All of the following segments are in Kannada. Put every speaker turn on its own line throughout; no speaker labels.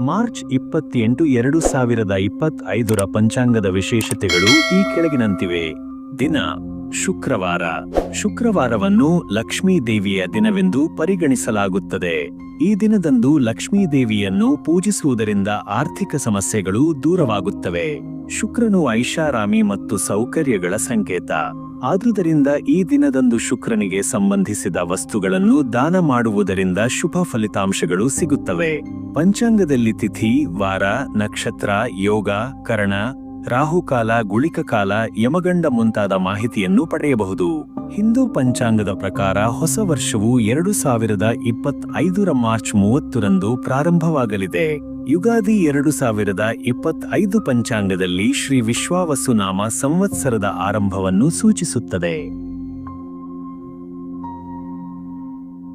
ಮಾರ್ಚ್ ಇಪ್ಪತ್ತೆಂಟು ಎರಡು ಸಾವಿರದ ಇಪ್ಪತ್ತೈದರ ಪಂಚಾಂಗದ ವಿಶೇಷತೆಗಳು ಈ ಕೆಳಗಿನಂತಿವೆ. ದಿನ, ಶುಕ್ರವಾರ. ಶುಕ್ರವಾರವನ್ನು ಲಕ್ಷ್ಮೀ ದೇವಿಯ ದಿನವೆಂದು ಪರಿಗಣಿಸಲಾಗುತ್ತದೆ. ಈ ದಿನದಂದು ಲಕ್ಷ್ಮೀ ದೇವಿಯನ್ನು ಪೂಜಿಸುವುದರಿಂದ ಆರ್ಥಿಕ ಸಮಸ್ಯೆಗಳು ದೂರವಾಗುತ್ತವೆ. ಶುಕ್ರನು ಐಷಾರಾಮಿ ಮತ್ತು ಸೌಕರ್ಯಗಳ ಸಂಕೇತ. ಆದುದರಿಂದ ಈ ದಿನದಂದು ಶುಕ್ರನಿಗೆ ಸಂಬಂಧಿಸಿದ ವಸ್ತುಗಳನ್ನು ದಾನ ಮಾಡುವುದರಿಂದ ಶುಭ ಫಲಿತಾಂಶಗಳು ಸಿಗುತ್ತವೆ. ಪಂಚಾಂಗದಲ್ಲಿ ತಿಥಿ, ವಾರ, ನಕ್ಷತ್ರ, ಯೋಗ, ಕರ್ಣ, ರಾಹುಕಾಲ, ಗುಳಿಕಕಾಲ, ಯಮಗಂಡ ಮುಂತಾದ ಮಾಹಿತಿಯನ್ನು ಪಡೆಯಬಹುದು. ಹಿಂದೂ ಪಂಚಾಂಗದ ಪ್ರಕಾರ ಹೊಸ ವರ್ಷವು ಎರಡು ಸಾವಿರದ ಇಪ್ಪತ್ತೈದರ ಮಾರ್ಚ್ ಮೂವತ್ತರಂದು ಪ್ರಾರಂಭವಾಗಲಿದೆ. ಯುಗಾದಿ ಎರಡು ಸಾವಿರದ ಇಪ್ಪತ್ತೈದು ಪಂಚಾಂಗದಲ್ಲಿ ಶ್ರೀ ವಿಶ್ವಾವಸುನಾಮ ಸಂವತ್ಸರದ ಆರಂಭವನ್ನು ಸೂಚಿಸುತ್ತದೆ.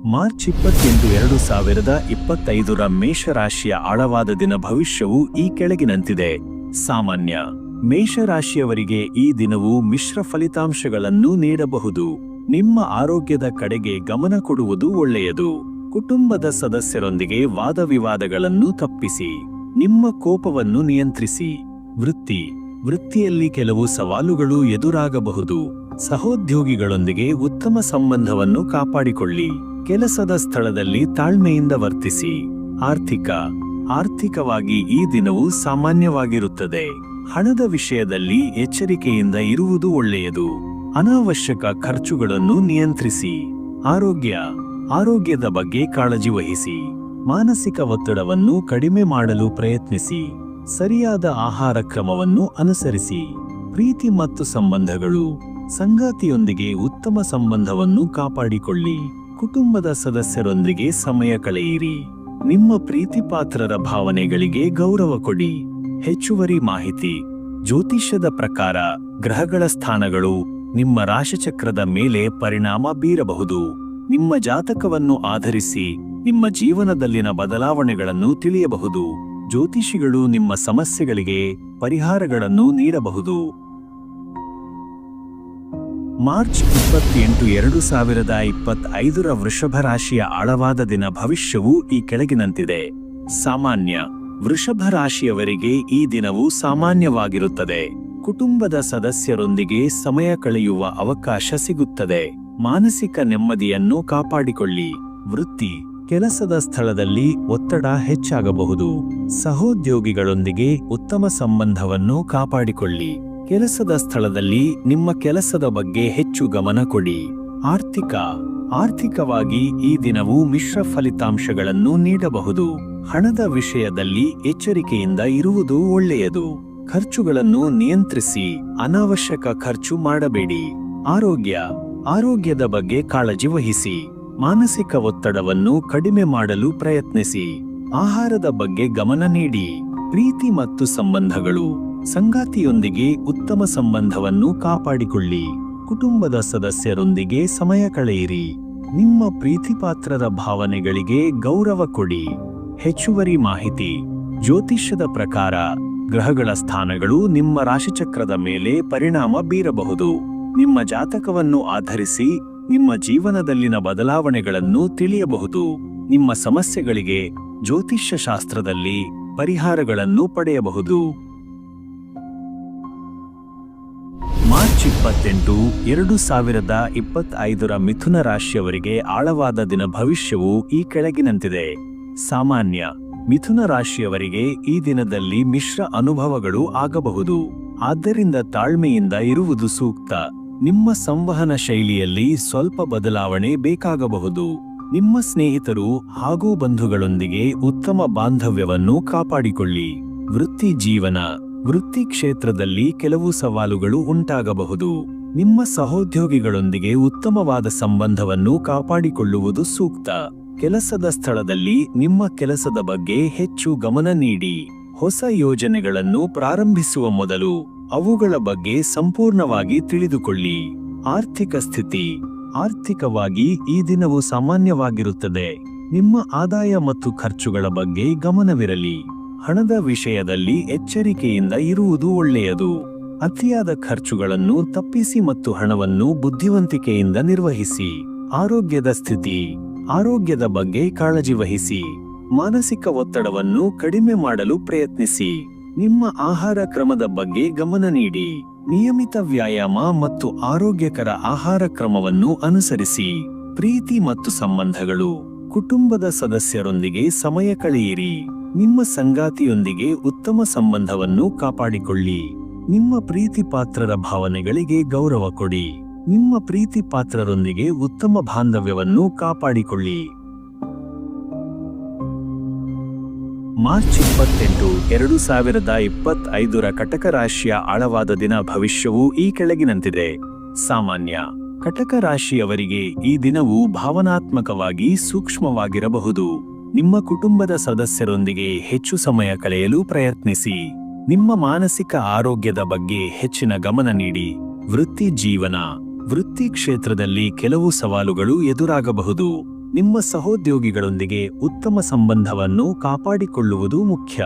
ಮಾರ್ಚ್ ಇಪ್ಪತ್ತೆಂಟು ಎರಡು ಸಾವಿರದ ಇಪ್ಪತ್ತೈದರ ಮೇಷರಾಶಿಯ ಆಳವಾದ ದಿನ ಭವಿಷ್ಯವು ಈ ಕೆಳಗಿನಂತಿದೆ. ಸಾಮಾನ್ಯ ಮೇಷರಾಶಿಯವರಿಗೆ ಈ ದಿನವು ಮಿಶ್ರ ಫಲಿತಾಂಶಗಳನ್ನು ನೀಡಬಹುದು. ನಿಮ್ಮ ಆರೋಗ್ಯದ ಕಡೆಗೆ ಗಮನ ಕೊಡುವುದು ಒಳ್ಳೆಯದು. ಕುಟುಂಬದ ಸದಸ್ಯರೊಂದಿಗೆ ವಾದವಿವಾದಗಳನ್ನು ತಪ್ಪಿಸಿ, ನಿಮ್ಮ ಕೋಪವನ್ನು ನಿಯಂತ್ರಿಸಿ, ವೃತ್ತಿ, ವೃತ್ತಿಯಲ್ಲಿ ಕೆಲವು ಸವಾಲುಗಳು ಎದುರಾಗಬಹುದು. ಸಹೋದ್ಯೋಗಿಗಳೊಂದಿಗೆ ಉತ್ತಮ ಸಂಬಂಧವನ್ನು ಕಾಪಾಡಿಕೊಳ್ಳಿ. ಕೆಲಸದ ಸ್ಥಳದಲ್ಲಿ ತಾಳ್ಮೆಯಿಂದ ವರ್ತಿಸಿ. ಆರ್ಥಿಕ, ಆರ್ಥಿಕವಾಗಿ ಈ ದಿನವು ಸಾಮಾನ್ಯವಾಗಿರುತ್ತದೆ. ಹಣದ ವಿಷಯದಲ್ಲಿ ಎಚ್ಚರಿಕೆಯಿಂದ ಇರುವುದು ಒಳ್ಳೆಯದು. ಅನಾವಶ್ಯಕ ಖರ್ಚುಗಳನ್ನು ನಿಯಂತ್ರಿಸಿ. ಆರೋಗ್ಯ ಆರೋಗ್ಯದ ಬಗ್ಗೆ ಕಾಳಜಿ ವಹಿಸಿ, ಮಾನಸಿಕ ಒತ್ತಡವನ್ನು ಕಡಿಮೆ ಮಾಡಲು ಪ್ರಯತ್ನಿಸಿ, ಸರಿಯಾದ ಆಹಾರ ಕ್ರಮವನ್ನು ಅನುಸರಿಸಿ, ಪ್ರೀತಿ ಮತ್ತು ಸಂಬಂಧಗಳು, ಸಂಗಾತಿಯೊಂದಿಗೆ ಉತ್ತಮ ಸಂಬಂಧವನ್ನು ಕಾಪಾಡಿಕೊಳ್ಳಿ, ಕುಟುಂಬದ ಸದಸ್ಯರೊಂದಿಗೆ ಸಮಯ ಕಳೆಯಿರಿ, ನಿಮ್ಮ ಪ್ರೀತಿಪಾತ್ರರ ಭಾವನೆಗಳಿಗೆ ಗೌರವ ಕೊಡಿ, ಹೆಚ್ಚುವರಿ ಮಾಹಿತಿ, ಜ್ಯೋತಿಷ್ಯದ ಪ್ರಕಾರ ಗ್ರಹಗಳ ಸ್ಥಾನಗಳು ನಿಮ್ಮ ರಾಶಿಚಕ್ರದ ಮೇಲೆ ಪರಿಣಾಮ ಬೀರಬಹುದು. ನಿಮ್ಮ ಜಾತಕವನ್ನು ಆಧರಿಸಿ ನಿಮ್ಮ ಜೀವನದಲ್ಲಿನ ಬದಲಾವಣೆಗಳನ್ನು ತಿಳಿಯಬಹುದು. ಜ್ಯೋತಿಷಿಗಳು ನಿಮ್ಮ ಸಮಸ್ಯೆಗಳಿಗೆ ಪರಿಹಾರಗಳನ್ನು ನೀಡಬಹುದು. ಮಾರ್ಚ್ ಇಪ್ಪತ್ತೆಂಟು ಎರಡು ಸಾವಿರದ ಇಪ್ಪತ್ತೈದರ ವೃಷಭ ರಾಶಿಯ ಆಳವಾದ ದಿನ ಭವಿಷ್ಯವು ಈ ಕೆಳಗಿನಂತಿದೆ. ಸಾಮಾನ್ಯ ವೃಷಭ ರಾಶಿಯವರಿಗೆ ಈ ದಿನವು ಸಾಮಾನ್ಯವಾಗಿರುತ್ತದೆ. ಕುಟುಂಬದ ಸದಸ್ಯರೊಂದಿಗೆ ಸಮಯ ಕಳೆಯುವ ಅವಕಾಶ ಸಿಗುತ್ತದೆ. ಮಾನಸಿಕ ನೆಮ್ಮದಿಯನ್ನು ಕಾಪಾಡಿಕೊಳ್ಳಿ. ವೃತ್ತಿ ಕೆಲಸದ ಸ್ಥಳದಲ್ಲಿ ಒತ್ತಡ ಹೆಚ್ಚಾಗಬಹುದು. ಸಹೋದ್ಯೋಗಿಗಳೊಂದಿಗೆ ಉತ್ತಮ ಸಂಬಂಧವನ್ನು ಕಾಪಾಡಿಕೊಳ್ಳಿ. ಕೆಲಸದ ಸ್ಥಳದಲ್ಲಿ ನಿಮ್ಮ ಕೆಲಸದ ಬಗ್ಗೆ ಹೆಚ್ಚು ಗಮನ ಕೊಡಿ. ಆರ್ಥಿಕ, ಆರ್ಥಿಕವಾಗಿ ಈ ದಿನವು ಮಿಶ್ರ ಫಲಿತಾಂಶಗಳನ್ನು ನೀಡಬಹುದು. ಹಣದ ವಿಷಯದಲ್ಲಿ ಎಚ್ಚರಿಕೆಯಿಂದ ಇರುವುದು ಒಳ್ಳೆಯದು. ಖರ್ಚುಗಳನ್ನು ನಿಯಂತ್ರಿಸಿ, ಅನಾವಶ್ಯಕ ಖರ್ಚು ಮಾಡಬೇಡಿ. ಆರೋಗ್ಯ ಆರೋಗ್ಯದ ಬಗ್ಗೆ ಕಾಳಜಿ ವಹಿಸಿ. ಮಾನಸಿಕ ಒತ್ತಡವನ್ನು ಕಡಿಮೆ ಮಾಡಲು ಪ್ರಯತ್ನಿಸಿ. ಆಹಾರದ ಬಗ್ಗೆ ಗಮನ ನೀಡಿ. ಪ್ರೀತಿ ಮತ್ತು ಸಂಬಂಧಗಳು. ಸಂಗಾತಿಯೊಂದಿಗೆ ಉತ್ತಮ ಸಂಬಂಧವನ್ನು ಕಾಪಾಡಿಕೊಳ್ಳಿ. ಕುಟುಂಬದ ಸದಸ್ಯರೊಂದಿಗೆ ಸಮಯ ಕಳೆಯಿರಿ. ನಿಮ್ಮ ಪ್ರೀತಿಪಾತ್ರರ ಭಾವನೆಗಳಿಗೆ ಗೌರವ ಕೊಡಿ. ಹೆಚ್ಚುವರಿ ಮಾಹಿತಿ. ಜ್ಯೋತಿಷ್ಯದ ಪ್ರಕಾರ, ಗ್ರಹಗಳ ಸ್ಥಾನಗಳು ನಿಮ್ಮ ರಾಶಿಚಕ್ರದ ಮೇಲೆ ಪರಿಣಾಮ ಬೀರಬಹುದು. ನಿಮ್ಮ ಜಾತಕವನ್ನು ಆಧರಿಸಿ ನಿಮ್ಮ ಜೀವನದಲ್ಲಿನ ಬದಲಾವಣೆಗಳನ್ನು ತಿಳಿಯಬಹುದು. ನಿಮ್ಮ ಸಮಸ್ಯೆಗಳಿಗೆ ಜ್ಯೋತಿಷ್ಯ ಶಾಸ್ತ್ರದಲ್ಲಿ ಪರಿಹಾರಗಳನ್ನು ಪಡೆಯಬಹುದು. ಮಾರ್ಚ್ ಇಪ್ಪತ್ತೆಂಟು, ಎರಡು ಸಾವಿರದ ಇಪ್ಪತ್ತೈದರ ಮಿಥುನ ರಾಶಿಯವರಿಗೆ ಆಳವಾದ ದಿನ ಭವಿಷ್ಯವು ಈ ಕೆಳಗಿನಂತಿದೆ. ಸಾಮಾನ್ಯ, ಮಿಥುನ ರಾಶಿಯವರಿಗೆ ಈ ದಿನದಲ್ಲಿ ಮಿಶ್ರ ಅನುಭವಗಳು ಆಗಬಹುದು. ಆದ್ದರಿಂದ ತಾಳ್ಮೆಯಿಂದ ಇರುವುದು ಸೂಕ್ತ. ನಿಮ್ಮ ಸಂವಹನ ಶೈಲಿಯಲ್ಲಿ ಸ್ವಲ್ಪ ಬದಲಾವಣೆ ಬೇಕಾಗಬಹುದು. ನಿಮ್ಮ ಸ್ನೇಹಿತರು ಹಾಗೂ ಬಂಧುಗಳೊಂದಿಗೆ ಉತ್ತಮ ಬಾಂಧವ್ಯವನ್ನು ಕಾಪಾಡಿಕೊಳ್ಳಿ. ವೃತ್ತಿ ಜೀವನ, ವೃತ್ತಿ ಕ್ಷೇತ್ರದಲ್ಲಿ ಕೆಲವು ಸವಾಲುಗಳು ಉಂಟಾಗಬಹುದು. ನಿಮ್ಮ ಸಹೋದ್ಯೋಗಿಗಳೊಂದಿಗೆ ಉತ್ತಮವಾದ ಸಂಬಂಧವನ್ನು ಕಾಪಾಡಿಕೊಳ್ಳುವುದು ಸೂಕ್ತ. ಕೆಲಸದ ಸ್ಥಳದಲ್ಲಿ ನಿಮ್ಮ ಕೆಲಸದ ಬಗ್ಗೆ ಹೆಚ್ಚು ಗಮನ ನೀಡಿ. ಹೊಸ ಯೋಜನೆಗಳನ್ನು ಪ್ರಾರಂಭಿಸುವ ಮೊದಲು ಅವುಗಳ ಬಗ್ಗೆ ಸಂಪೂರ್ಣವಾಗಿ ತಿಳಿದುಕೊಳ್ಳಿ. ಆರ್ಥಿಕ ಸ್ಥಿತಿ. ಆರ್ಥಿಕವಾಗಿ ಈ ದಿನವು ಸಾಮಾನ್ಯವಾಗಿರುತ್ತದೆ. ನಿಮ್ಮ ಆದಾಯ ಮತ್ತು ಖರ್ಚುಗಳ ಬಗ್ಗೆ ಗಮನವಿರಲಿ. ಹಣದ ವಿಷಯದಲ್ಲಿ ಎಚ್ಚರಿಕೆಯಿಂದ ಇರುವುದು ಒಳ್ಳೆಯದು. ಅತಿಯಾದ ಖರ್ಚುಗಳನ್ನು ತಪ್ಪಿಸಿ ಮತ್ತು ಹಣವನ್ನು ಬುದ್ಧಿವಂತಿಕೆಯಿಂದ ನಿರ್ವಹಿಸಿ. ಆರೋಗ್ಯದ ಸ್ಥಿತಿ. ಆರೋಗ್ಯದ ಬಗ್ಗೆ ಕಾಳಜಿ ವಹಿಸಿ. ಮಾನಸಿಕ ಒತ್ತಡವನ್ನು ಕಡಿಮೆ ಮಾಡಲು ಪ್ರಯತ್ನಿಸಿ. ನಿಮ್ಮ ಆಹಾರ ಕ್ರಮದ ಬಗ್ಗೆ ಗಮನ ನೀಡಿ. ನಿಯಮಿತ ವ್ಯಾಯಾಮ ಮತ್ತು ಆರೋಗ್ಯಕರ ಆಹಾರ ಕ್ರಮವನ್ನು ಅನುಸರಿಸಿ. ಪ್ರೀತಿ ಮತ್ತು ಸಂಬಂಧಗಳು. ಕುಟುಂಬದ ಸದಸ್ಯರೊಂದಿಗೆ ಸಮಯ ಕಳೆಯಿರಿ. ನಿಮ್ಮ ಸಂಗಾತಿಯೊಂದಿಗೆ ಉತ್ತಮ ಸಂಬಂಧವನ್ನು ಕಾಪಾಡಿಕೊಳ್ಳಿ. ನಿಮ್ಮ ಪ್ರೀತಿ ಪಾತ್ರರ ಭಾವನೆಗಳಿಗೆ ಗೌರವ ಕೊಡಿ. ನಿಮ್ಮ ಪ್ರೀತಿ ಪಾತ್ರರೊಂದಿಗೆ ಉತ್ತಮ ಬಾಂಧವ್ಯವನ್ನು ಕಾಪಾಡಿಕೊಳ್ಳಿ. ಮಾರ್ಚ್ ಇಪ್ಪತ್ತೆಂಟು ಎರಡು ಸಾವಿರದ ಇಪ್ಪತ್ತೈದರ ಕಟಕ ರಾಶಿಯ ಆಳವಾದ ದಿನ ಭವಿಷ್ಯವು ಈ ಕೆಳಗಿನಂತಿದೆ. ಸಾಮಾನ್ಯ ಕಟಕ ರಾಶಿಯವರಿಗೆ ಈ ದಿನವು ಭಾವನಾತ್ಮಕವಾಗಿ ಸೂಕ್ಷ್ಮವಾಗಿರಬಹುದು. ನಿಮ್ಮ ಕುಟುಂಬದ ಸದಸ್ಯರೊಂದಿಗೆ ಹೆಚ್ಚು ಸಮಯ ಕಳೆಯಲು ಪ್ರಯತ್ನಿಸಿ. ನಿಮ್ಮ ಮಾನಸಿಕ ಆರೋಗ್ಯದ ಬಗ್ಗೆ ಹೆಚ್ಚಿನ ಗಮನ ನೀಡಿ. ವೃತ್ತಿ ಜೀವನ, ವೃತ್ತಿ ಕ್ಷೇತ್ರದಲ್ಲಿ ಕೆಲವು ಸವಾಲುಗಳು ಎದುರಾಗಬಹುದು. ನಿಮ್ಮ ಸಹೋದ್ಯೋಗಿಗಳೊಂದಿಗೆ ಉತ್ತಮ ಸಂಬಂಧವನ್ನು ಕಾಪಾಡಿಕೊಳ್ಳುವುದು ಮುಖ್ಯ.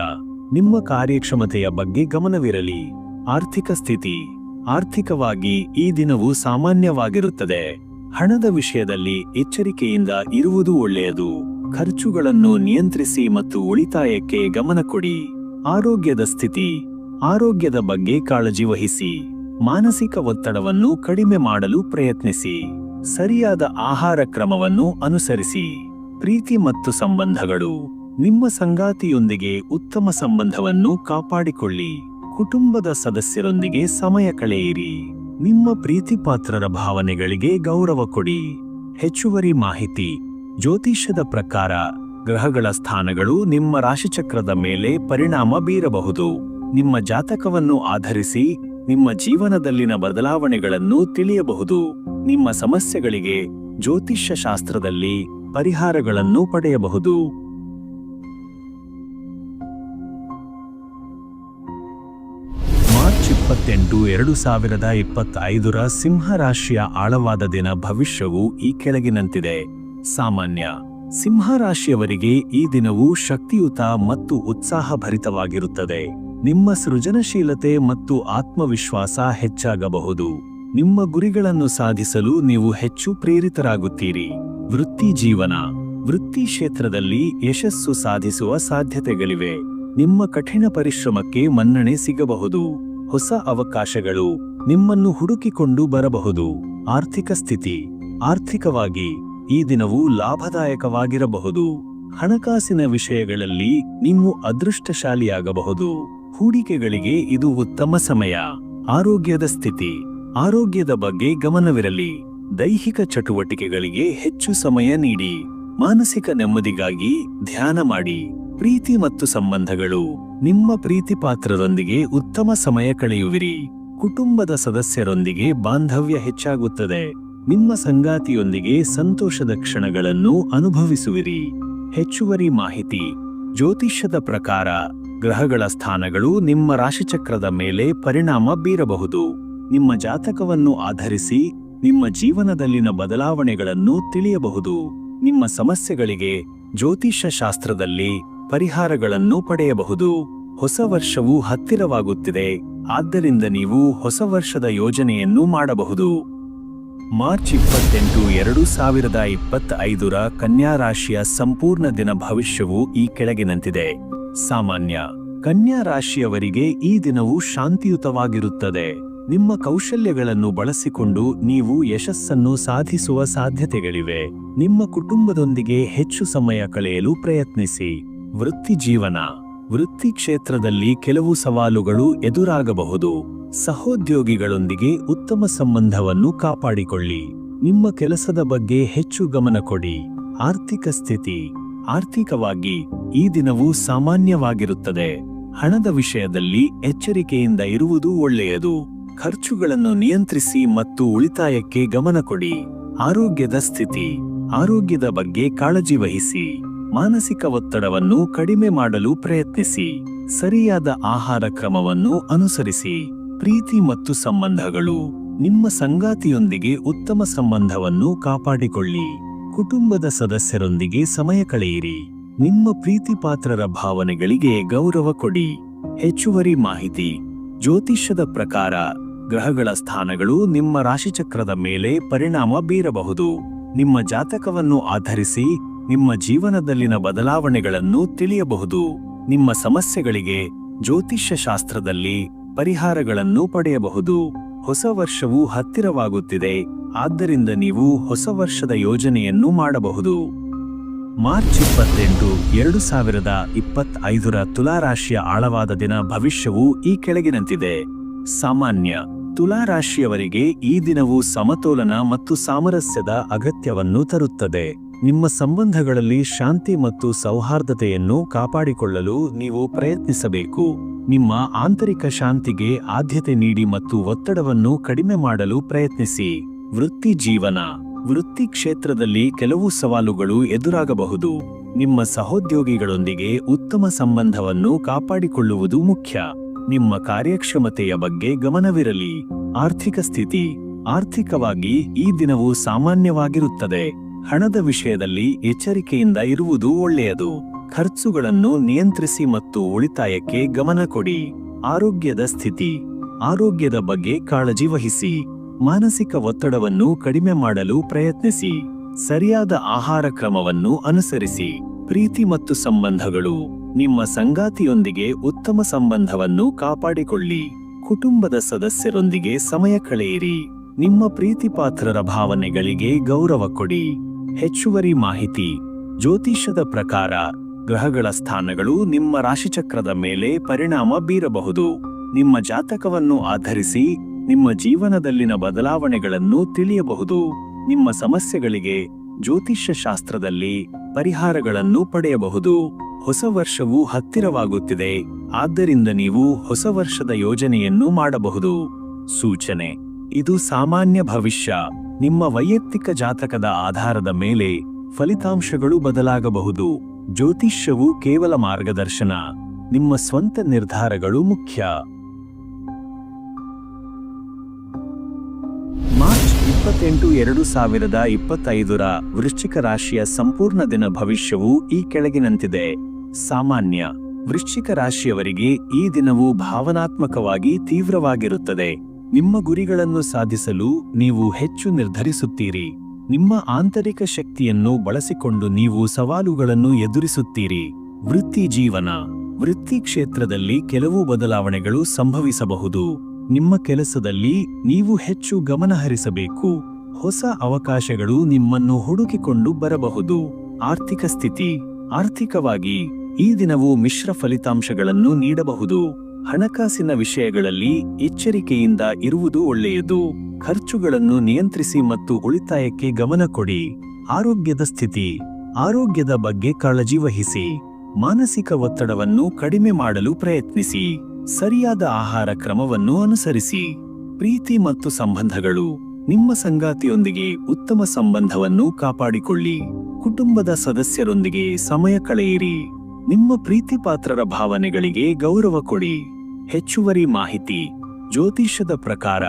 ನಿಮ್ಮ ಕಾರ್ಯಕ್ಷಮತೆಯ ಬಗ್ಗೆ ಗಮನವಿರಲಿ. ಆರ್ಥಿಕ ಸ್ಥಿತಿ. ಆರ್ಥಿಕವಾಗಿ ಈ ದಿನವು ಸಾಮಾನ್ಯವಾಗಿರುತ್ತದೆ. ಹಣದ ವಿಷಯದಲ್ಲಿ ಎಚ್ಚರಿಕೆಯಿಂದ ಇರುವುದು ಒಳ್ಳೆಯದು. ಖರ್ಚುಗಳನ್ನು ನಿಯಂತ್ರಿಸಿ ಮತ್ತು ಉಳಿತಾಯಕ್ಕೆ ಗಮನ ಕೊಡಿ. ಆರೋಗ್ಯದ ಸ್ಥಿತಿ. ಆರೋಗ್ಯದ ಬಗ್ಗೆ ಕಾಳಜಿ ವಹಿಸಿ. ಮಾನಸಿಕ ಒತ್ತಡವನ್ನು ಕಡಿಮೆ ಮಾಡಲು ಪ್ರಯತ್ನಿಸಿ. ಸರಿಯಾದ ಆಹಾರ ಕ್ರಮವನ್ನು ಅನುಸರಿಸಿ. ಪ್ರೀತಿ ಮತ್ತು ಸಂಬಂಧಗಳು ನಿಮ್ಮ ಸಂಗಾತಿಯೊಂದಿಗೆ ಉತ್ತಮ ಸಂಬಂಧವನ್ನು ಕಾಪಾಡಿಕೊಳ್ಳಿ. ಕುಟುಂಬದ ಸದಸ್ಯರೊಂದಿಗೆ ಸಮಯ ಕಳೆಯಿರಿ. ನಿಮ್ಮ ಪ್ರೀತಿಪಾತ್ರರ ಭಾವನೆಗಳಿಗೆ ಗೌರವ ಕೊಡಿ. ಹೆಚ್ಚುವರಿ ಮಾಹಿತಿ ಜ್ಯೋತಿಷ್ಯದ ಪ್ರಕಾರ ಗ್ರಹಗಳ ಸ್ಥಾನಗಳು ನಿಮ್ಮ ರಾಶಿಚಕ್ರದ ಮೇಲೆ ಪರಿಣಾಮ ಬೀರಬಹುದು. ನಿಮ್ಮ ಜಾತಕವನ್ನು ಆಧರಿಸಿ ನಿಮ್ಮ ಜೀವನದಲ್ಲಿನ ಬದಲಾವಣೆಗಳನ್ನು ತಿಳಿಯಬಹುದು. ನಿಮ್ಮ ಸಮಸ್ಯೆಗಳಿಗೆ ಜ್ಯೋತಿಷ್ಯ ಶಾಸ್ತ್ರದಲ್ಲಿ ಪರಿಹಾರಗಳನ್ನು ಪಡೆಯಬಹುದು. ಮಾರ್ಚ್ ಇಪ್ಪತ್ತೆಂಟು ಎರಡು ಸಾವಿರದ ಇಪ್ಪತ್ತೈದರ ಸಿಂಹರಾಶಿಯ ಆಳವಾದ ದಿನ ಭವಿಷ್ಯವು ಈ ಕೆಳಗಿನಂತಿದೆ. ಸಾಮಾನ್ಯ, ಸಿಂಹರಾಶಿಯವರಿಗೆ ಈ ದಿನವು ಶಕ್ತಿಯುತ ಮತ್ತು ಉತ್ಸಾಹಭರಿತವಾಗಿರುತ್ತದೆ. ನಿಮ್ಮ ಸೃಜನಶೀಲತೆ ಮತ್ತು ಆತ್ಮವಿಶ್ವಾಸ ಹೆಚ್ಚಾಗಬಹುದು. ನಿಮ್ಮ ಗುರಿಗಳನ್ನು ಸಾಧಿಸಲು ನೀವು ಹೆಚ್ಚು ಪ್ರೇರಿತರಾಗುತ್ತೀರಿ. ವೃತ್ತಿ ಜೀವನ. ವೃತ್ತಿ ಕ್ಷೇತ್ರದಲ್ಲಿ ಯಶಸ್ಸು ಸಾಧಿಸುವ ಸಾಧ್ಯತೆಗಳಿವೆ. ನಿಮ್ಮ ಕಠಿಣ ಪರಿಶ್ರಮಕ್ಕೆ ಮನ್ನಣೆ ಸಿಗಬಹುದು. ಹೊಸ ಅವಕಾಶಗಳು ನಿಮ್ಮನ್ನು ಹುಡುಕಿಕೊಂಡು ಬರಬಹುದು. ಆರ್ಥಿಕ ಸ್ಥಿತಿ. ಆರ್ಥಿಕವಾಗಿ ಈ ದಿನವು ಲಾಭದಾಯಕವಾಗಿರಬಹುದು. ಹಣಕಾಸಿನ ವಿಷಯಗಳಲ್ಲಿ ನೀವು ಅದೃಷ್ಟಶಾಲಿಯಾಗಬಹುದು. ಹೂಡಿಕೆಗಳಿಗೆ ಇದು ಉತ್ತಮ ಸಮಯ. ಆರೋಗ್ಯದ ಸ್ಥಿತಿ. ಆರೋಗ್ಯದ ಬಗ್ಗೆ ಗಮನವಿರಲಿ. ದೈಹಿಕ ಚಟುವಟಿಕೆಗಳಿಗೆ ಹೆಚ್ಚು ಸಮಯ ನೀಡಿ. ಮಾನಸಿಕ ನೆಮ್ಮದಿಗಾಗಿ ಧ್ಯಾನ ಮಾಡಿ. ಪ್ರೀತಿ ಮತ್ತು ಸಂಬಂಧಗಳು ನಿಮ್ಮ ಪ್ರೀತಿ ಪಾತ್ರದೊಂದಿಗೆ ಉತ್ತಮ ಸಮಯ ಕಳೆಯುವಿರಿ. ಕುಟುಂಬದ ಸದಸ್ಯರೊಂದಿಗೆ ಬಾಂಧವ್ಯ ಹೆಚ್ಚಾಗುತ್ತದೆ. ನಿಮ್ಮ ಸಂಗಾತಿಯೊಂದಿಗೆ ಸಂತೋಷದ ಕ್ಷಣಗಳನ್ನು ಅನುಭವಿಸುವಿರಿ. ಹೆಚ್ಚುವರಿ ಮಾಹಿತಿ, ಜ್ಯೋತಿಷ್ಯದ ಪ್ರಕಾರ ಗ್ರಹಗಳ ಸ್ಥಾನಗಳು ನಿಮ್ಮ ರಾಶಿಚಕ್ರದ ಮೇಲೆ ಪರಿಣಾಮ ಬೀರಬಹುದು. ನಿಮ್ಮ ಜಾತಕವನ್ನು ಆಧರಿಸಿ ನಿಮ್ಮ ಜೀವನದಲ್ಲಿನ ಬದಲಾವಣೆಗಳನ್ನು ತಿಳಿಯಬಹುದು. ನಿಮ್ಮ ಸಮಸ್ಯೆಗಳಿಗೆ ಜ್ಯೋತಿಷ್ಯ ಶಾಸ್ತ್ರದಲ್ಲಿ ಪರಿಹಾರಗಳನ್ನು ಪಡೆಯಬಹುದು. ಹೊಸ ವರ್ಷವು ಹತ್ತಿರವಾಗುತ್ತಿದೆ. ಆದ್ದರಿಂದ ನೀವು ಹೊಸ ವರ್ಷದ ಯೋಜನೆಯನ್ನು ಮಾಡಬಹುದು. ಮಾರ್ಚ್ ಇಪ್ಪತ್ತೆಂಟು, ಎರಡು ಸಾವಿರದ ಇಪ್ಪತ್ತೈದರ ಕನ್ಯಾ ರಾಶಿಯ ಸಂಪೂರ್ಣ ದಿನ ಭವಿಷ್ಯವು ಈ ಕೆಳಗಿನಂತಿದೆ. ಸಾಮಾನ್ಯ, ಕನ್ಯಾ ರಾಶಿಯವರಿಗೆ ಈ ದಿನವು ಶಾಂತಿಯುತವಾಗಿರುತ್ತದೆ. ನಿಮ್ಮ ಕೌಶಲ್ಯಗಳನ್ನು ಬಳಸಿಕೊಂಡು ನೀವು ಯಶಸ್ಸನ್ನು ಸಾಧಿಸುವ ಸಾಧ್ಯತೆಗಳಿವೆ. ನಿಮ್ಮ ಕುಟುಂಬದೊಂದಿಗೆ ಹೆಚ್ಚು ಸಮಯ ಕಳೆಯಲು ಪ್ರಯತ್ನಿಸಿ. ವೃತ್ತಿ ಜೀವನ. ವೃತ್ತಿ ಕ್ಷೇತ್ರದಲ್ಲಿ ಕೆಲವು ಸವಾಲುಗಳು ಎದುರಾಗಬಹುದು. ಸಹೋದ್ಯೋಗಿಗಳೊಂದಿಗೆ ಉತ್ತಮ ಸಂಬಂಧವನ್ನು ಕಾಪಾಡಿಕೊಳ್ಳಿ. ನಿಮ್ಮ ಕೆಲಸದ ಬಗ್ಗೆ ಹೆಚ್ಚು ಗಮನ ಕೊಡಿ. ಆರ್ಥಿಕ ಸ್ಥಿತಿ. ಆರ್ಥಿಕವಾಗಿ ಈ ದಿನವು ಸಾಮಾನ್ಯವಾಗಿರುತ್ತದೆ. ಹಣದ ವಿಷಯದಲ್ಲಿ ಎಚ್ಚರಿಕೆಯಿಂದ ಇರುವುದು ಒಳ್ಳೆಯದು. ಖರ್ಚುಗಳನ್ನು ನಿಯಂತ್ರಿಸಿ ಮತ್ತು ಉಳಿತಾಯಕ್ಕೆ ಗಮನ ಕೊಡಿ. ಆರೋಗ್ಯದ ಸ್ಥಿತಿ. ಆರೋಗ್ಯದ ಬಗ್ಗೆ ಕಾಳಜಿ ವಹಿಸಿ. ಮಾನಸಿಕ ಒತ್ತಡವನ್ನು ಕಡಿಮೆ ಮಾಡಲು ಪ್ರಯತ್ನಿಸಿ. ಸರಿಯಾದ ಆಹಾರ ಕ್ರಮವನ್ನು ಅನುಸರಿಸಿ. ಪ್ರೀತಿ ಮತ್ತು ಸಂಬಂಧಗಳು. ನಿಮ್ಮ ಸಂಗಾತಿಯೊಂದಿಗೆ ಉತ್ತಮ ಸಂಬಂಧವನ್ನು ಕಾಪಾಡಿಕೊಳ್ಳಿ. ಕುಟುಂಬದ ಸದಸ್ಯರೊಂದಿಗೆ ಸಮಯ ಕಳೆಯಿರಿ. ನಿಮ್ಮ ಪ್ರೀತಿಪಾತ್ರರ ಭಾವನೆಗಳಿಗೆ ಗೌರವ ಕೊಡಿ. ಹೆಚ್ಚುವರಿ ಮಾಹಿತಿ. ಜ್ಯೋತಿಷ್ಯದ ಪ್ರಕಾರ ಗ್ರಹಗಳ ಸ್ಥಾನಗಳು ನಿಮ್ಮ ರಾಶಿಚಕ್ರದ ಮೇಲೆ ಪರಿಣಾಮ ಬೀರಬಹುದು. ನಿಮ್ಮ ಜಾತಕವನ್ನು ಆಧರಿಸಿ ನಿಮ್ಮ ಜೀವನದಲ್ಲಿನ ಬದಲಾವಣೆಗಳನ್ನು ತಿಳಿಯಬಹುದು. ನಿಮ್ಮ ಸಮಸ್ಯೆಗಳಿಗೆ ಜ್ಯೋತಿಷ್ಯ ಶಾಸ್ತ್ರದಲ್ಲಿ ಪರಿಹಾರಗಳನ್ನು ಪಡೆಯಬಹುದು. ಹೊಸ ವರ್ಷವು ಹತ್ತಿರವಾಗುತ್ತಿದೆ. ಆದ್ದರಿಂದ ನೀವು ಹೊಸ ವರ್ಷದ ಯೋಜನೆಯನ್ನು ಮಾಡಬಹುದು. ಮಾರ್ಚ್ ಇಪ್ಪತ್ತೆಂಟು, ಎರಡು ಸಾವಿರದ ಇಪ್ಪತ್ತೈದರ ತುಲಾರಾಶಿಯ ಆಳವಾದ ದಿನ ಭವಿಷ್ಯವು ಈ ಕೆಳಗಿನಂತಿದೆ. ಸಾಮಾನ್ಯ ತುಲಾರಾಶಿಯವರಿಗೆ ಈ ದಿನವು ಸಮತೋಲನ ಮತ್ತು ಸಾಮರಸ್ಯದ ಅಗತ್ಯವನ್ನು ತರುತ್ತದೆ. ನಿಮ್ಮ ಸಂಬಂಧಗಳಲ್ಲಿ ಶಾಂತಿ ಮತ್ತು ಸೌಹಾರ್ದತೆಯನ್ನು ಕಾಪಾಡಿಕೊಳ್ಳಲು ನೀವು ಪ್ರಯತ್ನಿಸಬೇಕು. ನಿಮ್ಮ ಆಂತರಿಕ ಶಾಂತಿಗೆ ಆದ್ಯತೆ ನೀಡಿ ಮತ್ತು ಒತ್ತಡವನ್ನು ಕಡಿಮೆ ಮಾಡಲು ಪ್ರಯತ್ನಿಸಿ. ವೃತ್ತಿ ಜೀವನ. ವೃತ್ತಿ ಕ್ಷೇತ್ರದಲ್ಲಿ ಕೆಲವು ಸವಾಲುಗಳು ಎದುರಾಗಬಹುದು. ನಿಮ್ಮ ಸಹೋದ್ಯೋಗಿಗಳೊಂದಿಗೆ ಉತ್ತಮ ಸಂಬಂಧವನ್ನು ಕಾಪಾಡಿಕೊಳ್ಳುವುದು ಮುಖ್ಯ. ನಿಮ್ಮ ಕಾರ್ಯಕ್ಷಮತೆಯ ಬಗ್ಗೆ ಗಮನವಿರಲಿ. ಆರ್ಥಿಕ ಸ್ಥಿತಿ ಆರ್ಥಿಕವಾಗಿ ಈ ದಿನವು ಸಾಮಾನ್ಯವಾಗಿರುತ್ತದೆ. ಹಣದ ವಿಷಯದಲ್ಲಿ ಎಚ್ಚರಿಕೆಯಿಂದ ಇರುವುದು ಒಳ್ಳೆಯದು. ಖರ್ಚುಗಳನ್ನು ನಿಯಂತ್ರಿಸಿ ಮತ್ತು ಉಳಿತಾಯಕ್ಕೆ ಗಮನ ಕೊಡಿ. ಆರೋಗ್ಯದ ಸ್ಥಿತಿ ಆರೋಗ್ಯದ ಬಗ್ಗೆ ಕಾಳಜಿ ವಹಿಸಿ. ಮಾನಸಿಕ ಒತ್ತಡವನ್ನು ಕಡಿಮೆ ಮಾಡಲು ಪ್ರಯತ್ನಿಸಿ. ಸರಿಯಾದ ಆಹಾರ ಕ್ರಮವನ್ನು ಅನುಸರಿಸಿ. ಪ್ರೀತಿ ಮತ್ತು ಸಂಬಂಧಗಳು ನಿಮ್ಮ ಸಂಗಾತಿಯೊಂದಿಗೆ ಉತ್ತಮ ಸಂಬಂಧವನ್ನು ಕಾಪಾಡಿಕೊಳ್ಳಿ. ಕುಟುಂಬದ ಸದಸ್ಯರೊಂದಿಗೆ ಸಮಯ ಕಳೆಯಿರಿ. ನಿಮ್ಮ ಪ್ರೀತಿಪಾತ್ರರ ಭಾವನೆಗಳಿಗೆ ಗೌರವ ಕೊಡಿ. ಹೆಚ್ಚುವರಿ ಮಾಹಿತಿ. ಜ್ಯೋತಿಷ್ಯದ ಪ್ರಕಾರ, ಗ್ರಹಗಳ ಸ್ಥಾನಗಳು ನಿಮ್ಮ ರಾಶಿಚಕ್ರದ ಮೇಲೆ ಪರಿಣಾಮ ಬೀರಬಹುದು. ನಿಮ್ಮ ಜಾತಕವನ್ನು ಆಧರಿಸಿ, ನಿಮ್ಮ ಜೀವನದಲ್ಲಿನ ಬದಲಾವಣೆಗಳನ್ನು ತಿಳಿಯಬಹುದು. ನಿಮ್ಮ ಸಮಸ್ಯೆಗಳಿಗೆ ಜ್ಯೋತಿಷ್ಯ ಶಾಸ್ತ್ರದಲ್ಲಿ ಪರಿಹಾರಗಳನ್ನು ಪಡೆಯಬಹುದು. ಹೊಸ ವರ್ಷವು ಹತ್ತಿರವಾಗುತ್ತಿದೆ. ಆದ್ದರಿಂದ ನೀವು ಹೊಸ ವರ್ಷದ ಯೋಜನೆಯನ್ನು ಮಾಡಬಹುದು. ಸೂಚನೆ. ಇದು ಸಾಮಾನ್ಯ ಭವಿಷ್ಯ. ನಿಮ್ಮ ವೈಯಕ್ತಿಕ ಜಾತಕದ ಆಧಾರದ ಮೇಲೆ ಫಲಿತಾಂಶಗಳು ಬದಲಾಗಬಹುದು. ಜ್ಯೋತಿಷ್ಯವು ಕೇವಲ ಮಾರ್ಗದರ್ಶನ. ನಿಮ್ಮ ಸ್ವಂತ ನಿರ್ಧಾರಗಳು ಮುಖ್ಯ. ಇಪ್ಪತ್ತೆಂಟು ಎರಡು ಸಾವಿರದ ಇಪ್ಪತ್ತೈದರ ವೃಶ್ಚಿಕ ರಾಶಿಯ ಸಂಪೂರ್ಣ ದಿನ ಭವಿಷ್ಯವು ಈ ಕೆಳಗಿನಂತಿದೆ. ಸಾಮಾನ್ಯ ವೃಶ್ಚಿಕ ರಾಶಿಯವರಿಗೆ ಈ ದಿನವು ಭಾವನಾತ್ಮಕವಾಗಿ ತೀವ್ರವಾಗಿರುತ್ತದೆ. ನಿಮ್ಮ ಗುರಿಗಳನ್ನು ಸಾಧಿಸಲು ನೀವು ಹೆಚ್ಚು ನಿರ್ಧರಿಸುತ್ತೀರಿ. ನಿಮ್ಮ ಆಂತರಿಕ ಶಕ್ತಿಯನ್ನು ಬಳಸಿಕೊಂಡು ನೀವು ಸವಾಲುಗಳನ್ನು ಎದುರಿಸುತ್ತೀರಿ. ವೃತ್ತಿ ಜೀವನ ವೃತ್ತಿ ಕ್ಷೇತ್ರದಲ್ಲಿ ಕೆಲವು ಬದಲಾವಣೆಗಳು ಸಂಭವಿಸಬಹುದು. ನಿಮ್ಮ ಕೆಲಸದಲ್ಲಿ ನೀವು ಹೆಚ್ಚು ಗಮನಹರಿಸಬೇಕು ಹೊಸ ಅವಕಾಶಗಳು ನಿಮ್ಮನ್ನು ಹುಡುಕಿಕೊಂಡು ಬರಬಹುದು. ಆರ್ಥಿಕ ಸ್ಥಿತಿ, ಆರ್ಥಿಕವಾಗಿ ಈ ದಿನವು ಮಿಶ್ರ ಫಲಿತಾಂಶಗಳನ್ನು ನೀಡಬಹುದು. ಹಣಕಾಸಿನ ವಿಷಯಗಳಲ್ಲಿ ಎಚ್ಚರಿಕೆಯಿಂದ ಇರುವುದು ಒಳ್ಳೆಯದು. ಖರ್ಚುಗಳನ್ನು ನಿಯಂತ್ರಿಸಿ ಮತ್ತು ಉಳಿತಾಯಕ್ಕೆ ಗಮನ ಕೊಡಿ. ಆರೋಗ್ಯದ ಸ್ಥಿತಿ, ಆರೋಗ್ಯದ ಬಗ್ಗೆ ಕಾಳಜಿ ವಹಿಸಿ. ಮಾನಸಿಕ ಒತ್ತಡವನ್ನು ಕಡಿಮೆ ಮಾಡಲು ಪ್ರಯತ್ನಿಸಿ. ಸರಿಯಾದ ಆಹಾರ ಕ್ರಮವನ್ನು ಅನುಸರಿಸಿ ಪ್ರೀತಿ ಮತ್ತು ಸಂಬಂಧಗಳು ನಿಮ್ಮ ಸಂಗಾತಿಯೊಂದಿಗೆ ಉತ್ತಮ ಸಂಬಂಧವನ್ನು ಕಾಪಾಡಿಕೊಳ್ಳಿ. ಕುಟುಂಬದ ಸದಸ್ಯರೊಂದಿಗೆ ಸಮಯ ಕಳೆಯಿರಿ. ನಿಮ್ಮ ಪ್ರೀತಿಪಾತ್ರರ ಭಾವನೆಗಳಿಗೆ ಗೌರವ ಕೊಡಿ. ಹೆಚ್ಚುವರಿ ಮಾಹಿತಿ ಜ್ಯೋತಿಷ್ಯದ ಪ್ರಕಾರ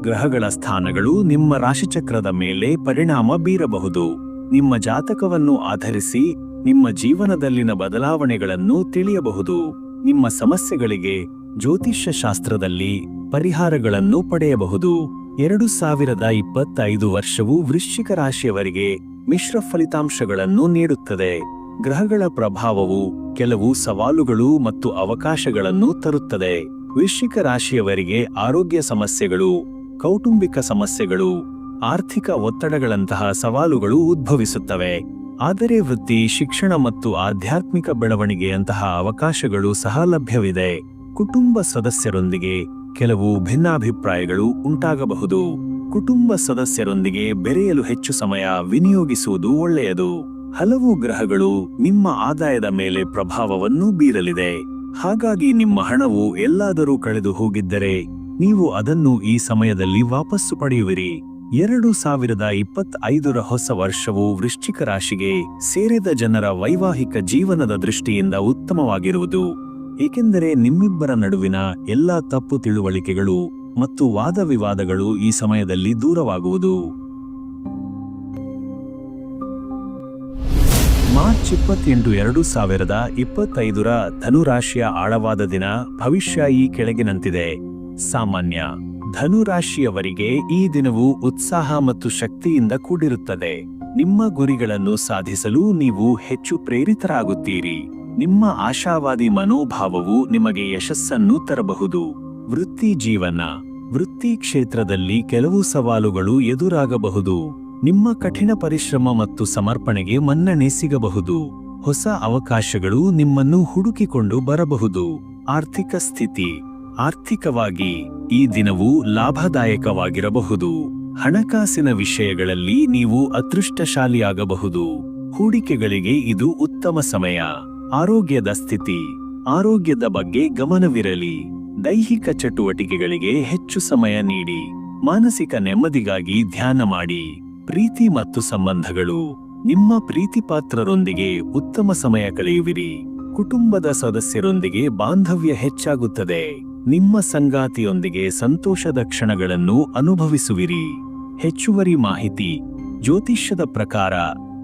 ಗ್ರಹಗಳ ಸ್ಥಾನಗಳು ನಿಮ್ಮ ರಾಶಿಚಕ್ರದ ಮೇಲೆ ಪರಿಣಾಮ ಬೀರಬಹುದು. ನಿಮ್ಮ ಜಾತಕವನ್ನು ಆಧರಿಸಿ ನಿಮ್ಮ ಜೀವನದಲ್ಲಿನ ಬದಲಾವಣೆಗಳನ್ನು ತಿಳಿಯಬಹುದು. ನಿಮ್ಮ ಸಮಸ್ಯೆಗಳಿಗೆ ಜ್ಯೋತಿಷ್ಯ ಶಾಸ್ತ್ರದಲ್ಲಿ ಪರಿಹಾರಗಳನ್ನು ಪಡೆಯಬಹುದು. ಎರಡು ಸಾವಿರದ ಇಪ್ಪತ್ತೈದು ವರ್ಷವು ವೃಶ್ಚಿಕ ರಾಶಿಯವರಿಗೆ ಮಿಶ್ರ ಫಲಿತಾಂಶಗಳನ್ನು ನೀಡುತ್ತದೆ. ಗ್ರಹಗಳ ಪ್ರಭಾವವು ಕೆಲವು ಸವಾಲುಗಳು ಮತ್ತು ಅವಕಾಶಗಳನ್ನು ತರುತ್ತದೆ. ವೃಶ್ಚಿಕ ರಾಶಿಯವರಿಗೆ ಆರೋಗ್ಯ ಸಮಸ್ಯೆಗಳು, ಕೌಟುಂಬಿಕ ಸಮಸ್ಯೆಗಳು ಆರ್ಥಿಕ ಒತ್ತಡಗಳಂತಹ ಸವಾಲುಗಳು ಉದ್ಭವಿಸುತ್ತವೆ. ಆದರೆ ವೃತ್ತಿ, ಶಿಕ್ಷಣ ಮತ್ತು ಆಧ್ಯಾತ್ಮಿಕ ಬೆಳವಣಿಗೆಯಂತಹ ಅವಕಾಶಗಳು ಸಹ ಲಭ್ಯವಿದೆ. ಕುಟುಂಬ ಸದಸ್ಯರೊಂದಿಗೆ ಕೆಲವು ಭಿನ್ನಾಭಿಪ್ರಾಯಗಳು ಉಂಟಾಗಬಹುದು. ಕುಟುಂಬ ಸದಸ್ಯರೊಂದಿಗೆ ಬೆರೆಯಲು ಹೆಚ್ಚು ಸಮಯ ವಿನಿಯೋಗಿಸುವುದು ಒಳ್ಳೆಯದು. ಹಲವು ಗ್ರಹಗಳು ನಿಮ್ಮ ಆದಾಯದ ಮೇಲೆ ಪ್ರಭಾವವನ್ನು ಬೀರಲಿದೆ. ಹಾಗಾಗಿ ನಿಮ್ಮ ಹಣವು ಎಲ್ಲಾದರೂ ಕಳೆದು ಹೋಗಿದ್ದರೆ, ನೀವು ಅದನ್ನು ಈ ಸಮಯದಲ್ಲಿ ವಾಪಸ್ಸು ಪಡೆಯುವಿರಿ. ಎರಡು ಸಾವಿರದ ಇಪ್ಪತ್ತೈದರ ಹೊಸ ವರ್ಷವು ವೃಶ್ಚಿಕ ರಾಶಿಗೆ ಸೇರಿದ ಜನರ ವೈವಾಹಿಕ ಜೀವನದ ದೃಷ್ಟಿಯಿಂದ ಉತ್ತಮವಾಗಿರುವುದು. ಏಕೆಂದರೆ ನಿಮ್ಮಿಬ್ಬರ ನಡುವಿನ ಎಲ್ಲಾ ತಪ್ಪು ತಿಳುವಳಿಕೆಗಳು ಮತ್ತು ವಾದವಿವಾದಗಳು ಈ ಸಮಯದಲ್ಲಿ ದೂರವಾಗುವುದು. ಮಾರ್ಚ್ ಇಪ್ಪತ್ತೆಂಟು ಎರಡು ಸಾವಿರದ ಇಪ್ಪತ್ತೈದರ ಧನುರಾಶಿಯ ಆಳವಾದ ದಿನ ಭವಿಷ್ಯ ಈ ಕೆಳಗಿನಂತಿದೆ. ಸಾಮಾನ್ಯ ಧನುರಾಶಿಯವರಿಗೆ ಈ ದಿನವು ಉತ್ಸಾಹ ಮತ್ತು ಶಕ್ತಿಯಿಂದ ಕೂಡಿರುತ್ತದೆ. ನಿಮ್ಮ ಗುರಿಗಳನ್ನು ಸಾಧಿಸಲು ನೀವು ಹೆಚ್ಚು ಪ್ರೇರಿತರಾಗುತ್ತೀರಿ. ನಿಮ್ಮ ಆಶಾವಾದಿ ಮನೋಭಾವವು ನಿಮಗೆ ಯಶಸ್ಸನ್ನು ತರಬಹುದು. ವೃತ್ತಿ ಜೀವನ. ವೃತ್ತಿ ಕ್ಷೇತ್ರದಲ್ಲಿ ಕೆಲವು ಸವಾಲುಗಳು ಎದುರಾಗಬಹುದು. ನಿಮ್ಮ ಕಠಿಣ ಪರಿಶ್ರಮ ಮತ್ತು ಸಮರ್ಪಣೆಗೆ ಮನ್ನಣೆ ಸಿಗಬಹುದು. ಹೊಸ ಅವಕಾಶಗಳು ನಿಮ್ಮನ್ನು ಹುಡುಕಿಕೊಂಡು ಬರಬಹುದು. ಆರ್ಥಿಕ ಸ್ಥಿತಿ. ಆರ್ಥಿಕವಾಗಿ ಈ ದಿನವು ಲಾಭದಾಯಕವಾಗಿರಬಹುದು. ಹಣಕಾಸಿನ ವಿಷಯಗಳಲ್ಲಿ ನೀವು ಅದೃಷ್ಟಶಾಲಿಯಾಗಬಹುದು. ಹೂಡಿಕೆಗಳಿಗೆ ಇದು ಉತ್ತಮ ಸಮಯ. ಆರೋಗ್ಯದ ಸ್ಥಿತಿ. ಆರೋಗ್ಯದ ಬಗ್ಗೆ ಗಮನವಿರಲಿ. ದೈಹಿಕ ಚಟುವಟಿಕೆಗಳಿಗೆ ಹೆಚ್ಚು ಸಮಯ ನೀಡಿ. ಮಾನಸಿಕ ನೆಮ್ಮದಿಗಾಗಿ ಧ್ಯಾನ ಮಾಡಿ. ಪ್ರೀತಿ ಮತ್ತು ಸಂಬಂಧಗಳು. ನಿಮ್ಮ ಪ್ರೀತಿಪಾತ್ರರೊಂದಿಗೆ ಉತ್ತಮ ಸಮಯ ಕಳೆಯುವಿರಿ. ಕುಟುಂಬದ ಸದಸ್ಯರೊಂದಿಗೆ ಬಾಂಧವ್ಯ ಹೆಚ್ಚಾಗುತ್ತದೆ. ನಿಮ್ಮ ಸಂಗಾತಿಯೊಂದಿಗೆ ಸಂತೋಷದ ಕ್ಷಣಗಳನ್ನು ಅನುಭವಿಸುವಿರಿ. ಹೆಚ್ಚುವರಿ ಮಾಹಿತಿ, ಜ್ಯೋತಿಷ್ಯದ ಪ್ರಕಾರ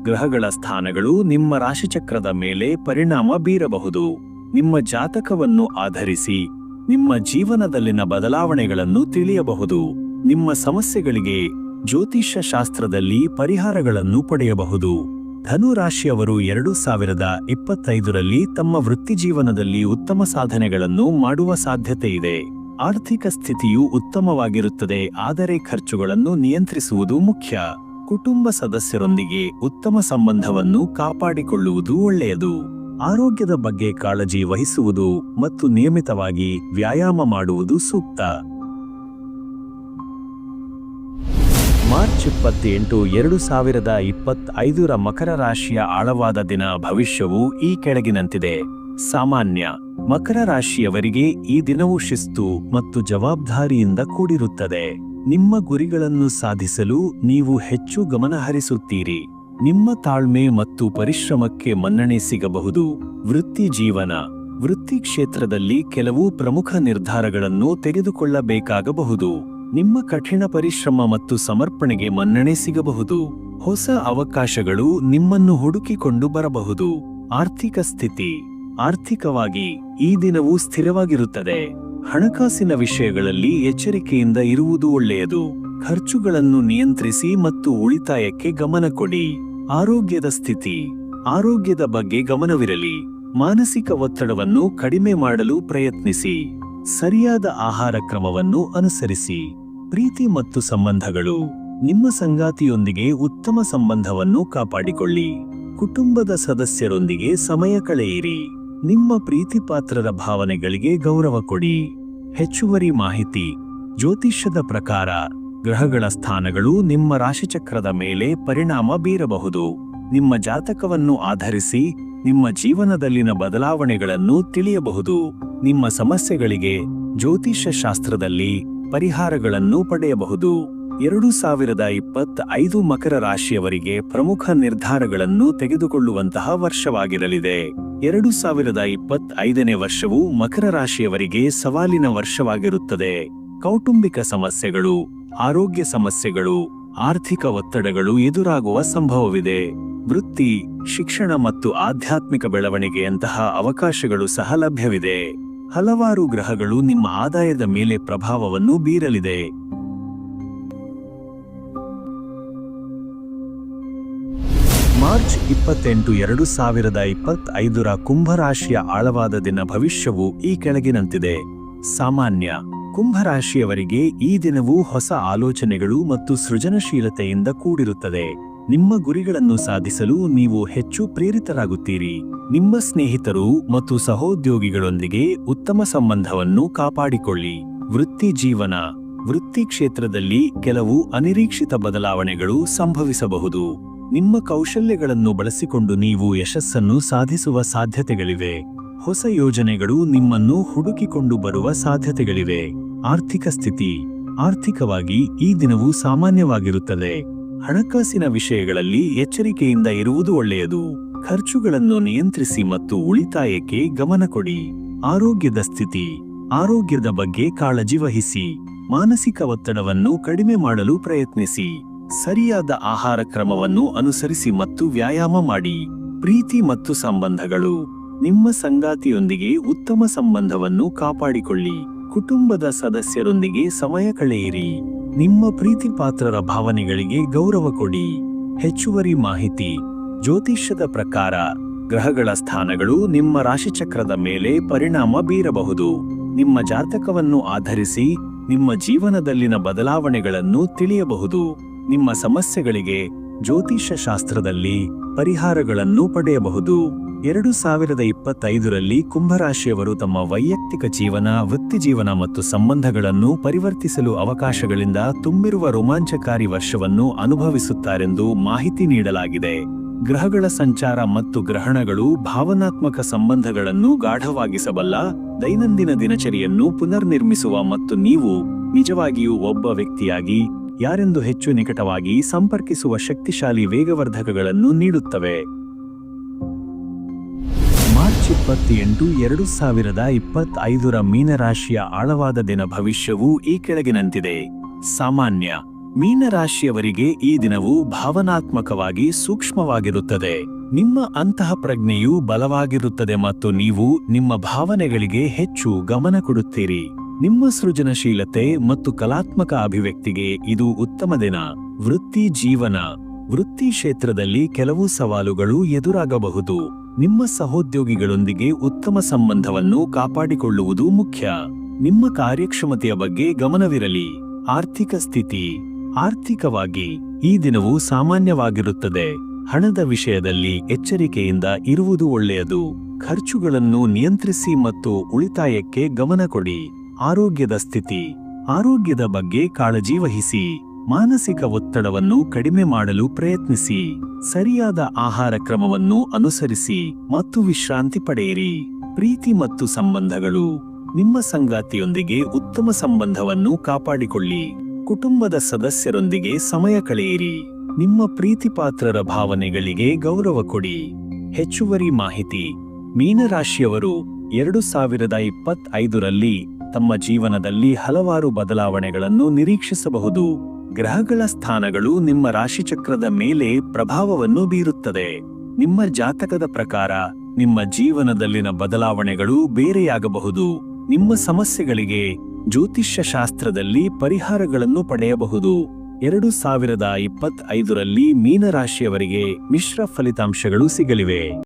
ಗ್ರಹಗಳ ಸ್ಥಾನಗಳು ನಿಮ್ಮ ರಾಶಿಚಕ್ರದ ಮೇಲೆ ಪರಿಣಾಮ ಬೀರಬಹುದು. ನಿಮ್ಮ ಜಾತಕವನ್ನು ಆಧರಿಸಿ ನಿಮ್ಮ ಜೀವನದಲ್ಲಿನ ಬದಲಾವಣೆಗಳನ್ನು ತಿಳಿಯಬಹುದು. ನಿಮ್ಮ ಸಮಸ್ಯೆಗಳಿಗೆ ಜ್ಯೋತಿಷ್ಯ ಶಾಸ್ತ್ರದಲ್ಲಿ ಪರಿಹಾರಗಳನ್ನು ಪಡೆಯಬಹುದು. ಧನು ರಾಶಿಯವರು ಎರಡು ಸಾವಿರದ ಇಪ್ಪತ್ತೈದರಲ್ಲಿ ತಮ್ಮ ವೃತ್ತಿ ಜೀವನದಲ್ಲಿ ಉತ್ತಮ ಸಾಧನೆಗಳನ್ನು ಮಾಡುವ ಸಾಧ್ಯತೆ ಇದೆ. ಆರ್ಥಿಕ ಸ್ಥಿತಿಯು ಉತ್ತಮವಾಗಿರುತ್ತದೆ, ಆದರೆ ಖರ್ಚುಗಳನ್ನು ನಿಯಂತ್ರಿಸುವುದು ಮುಖ್ಯ. ಕುಟುಂಬ ಸದಸ್ಯರೊಂದಿಗೆ ಉತ್ತಮ ಸಂಬಂಧವನ್ನು ಕಾಪಾಡಿಕೊಳ್ಳುವುದು ಒಳ್ಳೆಯದು. ಆರೋಗ್ಯದ ಬಗ್ಗೆ ಕಾಳಜಿ ವಹಿಸುವುದು ಮತ್ತು ನಿಯಮಿತವಾಗಿ ವ್ಯಾಯಾಮ ಮಾಡುವುದು ಸೂಕ್ತ. ಮಾರ್ಚ್ ಇಪ್ಪತ್ತೆಂಟು ಎರಡು ಸಾವಿರದ ಇಪ್ಪತ್ತೈದರ ಮಕರ ರಾಶಿಯ ಆಳವಾದ ದಿನ ಭವಿಷ್ಯವು ಈ ಕೆಳಗಿನಂತಿದೆ. ಸಾಮಾನ್ಯ, ಮಕರ ರಾಶಿಯವರಿಗೆ ಈ ದಿನವು ಶಿಸ್ತು ಮತ್ತು ಜವಾಬ್ದಾರಿಯಿಂದ ಕೂಡಿರುತ್ತದೆ. ನಿಮ್ಮ ಗುರಿಗಳನ್ನು ಸಾಧಿಸಲು ನೀವು ಹೆಚ್ಚು ಗಮನಹರಿಸುತ್ತೀರಿ ನಿಮ್ಮ ತಾಳ್ಮೆ ಮತ್ತು ಪರಿಶ್ರಮಕ್ಕೆ ಮನ್ನಣೆ ಸಿಗಬಹುದು. ವೃತ್ತಿ ಜೀವನ, ವೃತ್ತಿ ಕ್ಷೇತ್ರದಲ್ಲಿ ಕೆಲವು ಪ್ರಮುಖ ನಿರ್ಧಾರಗಳನ್ನು ತೆಗೆದುಕೊಳ್ಳಬೇಕಾಗಬಹುದು. ನಿಮ್ಮ ಕಠಿಣ ಪರಿಶ್ರಮ ಮತ್ತು ಸಮರ್ಪಣೆಗೆ ಮನ್ನಣೆ ಸಿಗಬಹುದು. ಹೊಸ ಅವಕಾಶಗಳು ನಿಮ್ಮನ್ನು ಹುಡುಕಿಕೊಂಡು ಬರಬಹುದು. ಆರ್ಥಿಕ ಸ್ಥಿತಿ. ಆರ್ಥಿಕವಾಗಿ ಈ ದಿನವು ಸ್ಥಿರವಾಗಿರುತ್ತದೆ. ಹಣಕಾಸಿನ ವಿಷಯಗಳಲ್ಲಿ ಎಚ್ಚರಿಕೆಯಿಂದ ಇರುವುದು ಒಳ್ಳೆಯದು. ಖರ್ಚುಗಳನ್ನು ನಿಯಂತ್ರಿಸಿ ಮತ್ತು ಉಳಿತಾಯಕ್ಕೆ ಗಮನ ಕೊಡಿ. ಆರೋಗ್ಯದ ಸ್ಥಿತಿ. ಆರೋಗ್ಯದ ಬಗ್ಗೆ ಗಮನವಿರಲಿ. ಮಾನಸಿಕ ಒತ್ತಡವನ್ನು ಕಡಿಮೆ ಮಾಡಲು ಪ್ರಯತ್ನಿಸಿ. ಸರಿಯಾದ ಆಹಾರ ಕ್ರಮವನ್ನು ಅನುಸರಿಸಿ. ಪ್ರೀತಿ ಮತ್ತು ಸಂಬಂಧಗಳು. ನಿಮ್ಮ ಸಂಗಾತಿಯೊಂದಿಗೆ ಉತ್ತಮ ಸಂಬಂಧವನ್ನು ಕಾಪಾಡಿಕೊಳ್ಳಿ. ಕುಟುಂಬದ ಸದಸ್ಯರೊಂದಿಗೆ ಸಮಯ ಕಳೆಯಿರಿ. ನಿಮ್ಮ ಪ್ರೀತಿಪಾತ್ರರ ಭಾವನೆಗಳಿಗೆ ಗೌರವ ಕೊಡಿ. ಹೆಚ್ಚುವರಿ ಮಾಹಿತಿ, ಜ್ಯೋತಿಷ್ಯದ ಪ್ರಕಾರ, ಗ್ರಹಗಳ ಸ್ಥಾನಗಳು ನಿಮ್ಮ ರಾಶಿಚಕ್ರದ ಮೇಲೆ ಪರಿಣಾಮ ಬೀರಬಹುದು. ನಿಮ್ಮ ಜಾತಕವನ್ನು ಆಧರಿಸಿ, ನಿಮ್ಮ ಜೀವನದಲ್ಲಿನ ಬದಲಾವಣೆಗಳನ್ನು ತಿಳಿಯಬಹುದು. ನಿಮ್ಮ ಸಮಸ್ಯೆಗಳಿಗೆ ಜ್ಯೋತಿಷ್ಯ ಶಾಸ್ತ್ರದಲ್ಲಿ ಪರಿಹಾರಗಳನ್ನು ಪಡೆಯಬಹುದು. ಎರಡು ಸಾವಿರದ ಇಪ್ಪತ್ತೈದು ಮಕರ ರಾಶಿಯವರಿಗೆ ಪ್ರಮುಖ ನಿರ್ಧಾರಗಳನ್ನು ತೆಗೆದುಕೊಳ್ಳುವಂತಹ ವರ್ಷವಾಗಿರಲಿದೆ. ಎರಡು ಸಾವಿರದ ಇಪ್ಪತ್ತೈದನೇ ವರ್ಷವು ಮಕರ ರಾಶಿಯವರಿಗೆ ಸವಾಲಿನ ವರ್ಷವಾಗಿರುತ್ತದೆ. ಕೌಟುಂಬಿಕ ಸಮಸ್ಯೆಗಳು, ಆರೋಗ್ಯ ಸಮಸ್ಯೆಗಳು, ಆರ್ಥಿಕ ಒತ್ತಡಗಳು ಎದುರಾಗುವ ಸಂಭವವಿದೆ. ವೃತ್ತಿ, ಶಿಕ್ಷಣ ಮತ್ತು ಆಧ್ಯಾತ್ಮಿಕ ಬೆಳವಣಿಗೆಯಂತಹ ಅವಕಾಶಗಳು ಸಹ ಲಭ್ಯವಿದೆ. ಹಲವಾರು ಗ್ರಹಗಳು ನಿಮ್ಮ ಆದಾಯದ ಮೇಲೆ ಪ್ರಭಾವವನ್ನು ಬೀರಲಿದೆ. ಮಾರ್ಚ್ ಇಪ್ಪತ್ತೆಂಟು ಎರಡು ಸಾವಿರದ ಇಪ್ಪತ್ತೈದರ ಕುಂಭರಾಶಿಯ ಆಳವಾದ ದಿನ ಭವಿಷ್ಯವು ಈ ಕೆಳಗಿನಂತಿದೆ. ಸಾಮಾನ್ಯ ಕುಂಭರಾಶಿಯವರಿಗೆ ಈ ದಿನವು ಹೊಸ ಆಲೋಚನೆಗಳು ಮತ್ತು ಸೃಜನಶೀಲತೆಯಿಂದ ಕೂಡಿರುತ್ತದೆ. ನಿಮ್ಮ ಗುರಿಗಳನ್ನು ಸಾಧಿಸಲು ನೀವು ಹೆಚ್ಚು ಪ್ರೇರಿತರಾಗುತ್ತೀರಿ. ನಿಮ್ಮ ಸ್ನೇಹಿತರು ಮತ್ತು ಸಹೋದ್ಯೋಗಿಗಳೊಂದಿಗೆ ಉತ್ತಮ ಸಂಬಂಧವನ್ನು ಕಾಪಾಡಿಕೊಳ್ಳಿ. ವೃತ್ತಿ ಜೀವನ. ವೃತ್ತಿ ಕ್ಷೇತ್ರದಲ್ಲಿ ಕೆಲವು ಅನಿರೀಕ್ಷಿತ ಬದಲಾವಣೆಗಳು ಸಂಭವಿಸಬಹುದು. ನಿಮ್ಮ ಕೌಶಲ್ಯಗಳನ್ನು ಬಳಸಿಕೊಂಡು ನೀವು ಯಶಸ್ಸನ್ನು ಸಾಧಿಸುವ ಸಾಧ್ಯತೆಗಳಿವೆ. ಹೊಸ ಯೋಜನೆಗಳು ನಿಮ್ಮನ್ನು ಹುಡುಕಿಕೊಂಡು ಬರುವ ಸಾಧ್ಯತೆಗಳಿವೆ. ಆರ್ಥಿಕ ಸ್ಥಿತಿ. ಆರ್ಥಿಕವಾಗಿ ಈ ದಿನವು ಸಾಮಾನ್ಯವಾಗಿರುತ್ತದೆ. ಹಣಕಾಸಿನ ವಿಷಯಗಳಲ್ಲಿ ಎಚ್ಚರಿಕೆಯಿಂದ ಇರುವುದು ಒಳ್ಳೆಯದು. ಖರ್ಚುಗಳನ್ನು ನಿಯಂತ್ರಿಸಿ ಮತ್ತು ಉಳಿತಾಯಕ್ಕೆ ಗಮನ ಕೊಡಿ. ಆರೋಗ್ಯದ ಸ್ಥಿತಿ. ಆರೋಗ್ಯದ ಬಗ್ಗೆ ಕಾಳಜಿ ವಹಿಸಿ. ಮಾನಸಿಕ ಒತ್ತಡವನ್ನು ಕಡಿಮೆ ಮಾಡಲು ಪ್ರಯತ್ನಿಸಿ. ಸರಿಯಾದ ಆಹಾರ ಕ್ರಮವನ್ನು ಅನುಸರಿಸಿ ಮತ್ತು ವ್ಯಾಯಾಮ ಮಾಡಿ. ಪ್ರೀತಿ ಮತ್ತು ಸಂಬಂಧಗಳು. ನಿಮ್ಮ ಸಂಗಾತಿಯೊಂದಿಗೆ ಉತ್ತಮ ಸಂಬಂಧವನ್ನು ಕಾಪಾಡಿಕೊಳ್ಳಿ. ಕುಟುಂಬದ ಸದಸ್ಯರೊಂದಿಗೆ ಸಮಯ ಕಳೆಯಿರಿ. ನಿಮ್ಮ ಪ್ರೀತಿಪಾತ್ರರ ಭಾವನೆಗಳಿಗೆ ಗೌರವ ಕೊಡಿ. ಹೆಚ್ಚುವರಿ ಮಾಹಿತಿ. ಜ್ಯೋತಿಷ್ಯದ ಪ್ರಕಾರ, ಗ್ರಹಗಳ ಸ್ಥಾನಗಳು ನಿಮ್ಮ ರಾಶಿಚಕ್ರದ ಮೇಲೆ ಪರಿಣಾಮ ಬೀರಬಹುದು. ನಿಮ್ಮ ಜಾತಕವನ್ನು ಆಧರಿಸಿ, ನಿಮ್ಮ ಜೀವನದಲ್ಲಿನ ಬದಲಾವಣೆಗಳನ್ನು ತಿಳಿಯಬಹುದು. ನಿಮ್ಮ ಸಮಸ್ಯೆಗಳಿಗೆ ಜ್ಯೋತಿಷ್ಯ ಶಾಸ್ತ್ರದಲ್ಲಿ ಪರಿಹಾರಗಳನ್ನು ಪಡೆಯಬಹುದು. ಎರಡು ಸಾವಿರದ ಇಪ್ಪತ್ತೈದರಲ್ಲಿ ಕುಂಭರಾಶಿಯವರು ತಮ್ಮ ವೈಯಕ್ತಿಕ ಜೀವನ ವೃತ್ತಿಜೀವನ ಮತ್ತು ಸಂಬಂಧಗಳನ್ನು ಪರಿವರ್ತಿಸಲು ಅವಕಾಶಗಳಿಂದ ತುಂಬಿರುವ ರೋಮಾಂಚಕಾರಿ ವರ್ಷವನ್ನು ಅನುಭವಿಸುತ್ತಾರೆಂದು ಮಾಹಿತಿ ನೀಡಲಾಗಿದೆ. ಗ್ರಹಗಳ ಸಂಚಾರ ಮತ್ತು ಗ್ರಹಣಗಳು ಭಾವನಾತ್ಮಕ ಸಂಬಂಧಗಳನ್ನು ಗಾಢವಾಗಿಸಬಲ್ಲ ದೈನಂದಿನ ದಿನಚರಿಯನ್ನು ಪುನರ್ನಿರ್ಮಿಸುವ ಮತ್ತು ನೀವು ನಿಜವಾಗಿಯೂ ಒಬ್ಬ ವ್ಯಕ್ತಿಯಾಗಿ ಯಾರೆಂದು ಹೆಚ್ಚು ನಿಕಟವಾಗಿ ಸಂಪರ್ಕಿಸುವ ಶಕ್ತಿಶಾಲಿ ವೇಗವರ್ಧಕಗಳನ್ನು ನೀಡುತ್ತವೆ. ಮಾರ್ಚ್ ಇಪ್ಪತ್ತೆಂಟು, ಎರಡು ಸಾವಿರದ ಇಪ್ಪತ್ತೈದರ ಮೀನರಾಶಿಯ ಆಳವಾದ ದಿನ ಭವಿಷ್ಯವು ಈ ಕೆಳಗಿನಂತಿದೆ. ಸಾಮಾನ್ಯ, ಮೀನರಾಶಿಯವರಿಗೆ ಈ ದಿನವು ಭಾವನಾತ್ಮಕವಾಗಿ ಸೂಕ್ಷ್ಮವಾಗಿರುತ್ತದೆ. ನಿಮ್ಮ ಅಂತಹ ಪ್ರಜ್ಞೆಯು ಬಲವಾಗಿರುತ್ತದೆ ಮತ್ತು ನೀವು ನಿಮ್ಮ ಭಾವನೆಗಳಿಗೆ ಹೆಚ್ಚು ಗಮನ ಕೊಡುತ್ತೀರಿ. ನಿಮ್ಮ ಸೃಜನಶೀಲತೆ ಮತ್ತು ಕಲಾತ್ಮಕ ಅಭಿವ್ಯಕ್ತಿಗೆ ಇದು ಉತ್ತಮ ದಿನ. ವೃತ್ತಿ ಜೀವನ. ವೃತ್ತಿ ಕ್ಷೇತ್ರದಲ್ಲಿ ಕೆಲವು ಸವಾಲುಗಳು ಎದುರಾಗಬಹುದು. ನಿಮ್ಮ ಸಹೋದ್ಯೋಗಿಗಳೊಂದಿಗೆ ಉತ್ತಮ ಸಂಬಂಧವನ್ನು ಕಾಪಾಡಿಕೊಳ್ಳುವುದು ಮುಖ್ಯ. ನಿಮ್ಮ ಕಾರ್ಯಕ್ಷಮತೆಯ ಬಗ್ಗೆ ಗಮನವಿರಲಿ. ಆರ್ಥಿಕ ಸ್ಥಿತಿ. ಆರ್ಥಿಕವಾಗಿ, ಈ ದಿನವು ಸಾಮಾನ್ಯವಾಗಿರುತ್ತದೆ. ಹಣದ ವಿಷಯದಲ್ಲಿ ಎಚ್ಚರಿಕೆಯಿಂದ ಇರುವುದು ಒಳ್ಳೆಯದು. ಖರ್ಚುಗಳನ್ನು ನಿಯಂತ್ರಿಸಿ ಮತ್ತು ಉಳಿತಾಯಕ್ಕೆ ಗಮನ ಕೊಡಿ. ಆರೋಗ್ಯದ ಸ್ಥಿತಿ. ಆರೋಗ್ಯದ ಬಗ್ಗೆ ಕಾಳಜಿ ವಹಿಸಿ. ಮಾನಸಿಕ ಒತ್ತಡವನ್ನು ಕಡಿಮೆ ಮಾಡಲು ಪ್ರಯತ್ನಿಸಿ. ಸರಿಯಾದ ಆಹಾರ ಕ್ರಮವನ್ನು ಅನುಸರಿಸಿ. ಮತ್ತು ವಿಶ್ರಾಂತಿ ಪಡೆಯಿರಿ. ಪ್ರೀತಿ ಮತ್ತು ಸಂಬಂಧಗಳು. ನಿಮ್ಮ ಸಂಗಾತಿಯೊಂದಿಗೆ ಉತ್ತಮ ಸಂಬಂಧವನ್ನು ಕಾಪಾಡಿಕೊಳ್ಳಿ. ಕುಟುಂಬದ ಸದಸ್ಯರೊಂದಿಗೆ ಸಮಯ ಕಳೆಯಿರಿ. ನಿಮ್ಮ ಪ್ರೀತಿಪಾತ್ರರ ಭಾವನೆಗಳಿಗೆ ಗೌರವ ಕೊಡಿ. ಹೆಚ್ಚುವರಿ ಮಾಹಿತಿ. ಮೀನರಾಶಿಯವರು ಎರಡು ಸಾವಿರದ ಇಪ್ಪತ್ತೈದರಲ್ಲಿ ತಮ್ಮ ಜೀವನದಲ್ಲಿ ಹಲವಾರು ಬದಲಾವಣೆಗಳನ್ನು ನಿರೀಕ್ಷಿಸಬಹುದು. ಗ್ರಹಗಳ ಸ್ಥಾನಗಳು ನಿಮ್ಮ ರಾಶಿಚಕ್ರದ ಮೇಲೆ ಪ್ರಭಾವವನ್ನು ಬೀರುತ್ತದೆ. ನಿಮ್ಮ ಜಾತಕದ ಪ್ರಕಾರ, ನಿಮ್ಮ ಜೀವನದಲ್ಲಿನ ಬದಲಾವಣೆಗಳು ಬೇರೆಯಾಗಬಹುದು. ನಿಮ್ಮ ಸಮಸ್ಯೆಗಳಿಗೆ ಜ್ಯೋತಿಷ್ಯ ಶಾಸ್ತ್ರದಲ್ಲಿ ಪರಿಹಾರಗಳನ್ನು ಪಡೆಯಬಹುದು. ಎರಡು ಸಾವಿರದ ಇಪ್ಪತ್ತೈದರಲ್ಲಿ ಮೀನರಾಶಿಯವರಿಗೆ ಮಿಶ್ರ ಫಲಿತಾಂಶಗಳು ಸಿಗಲಿವೆ.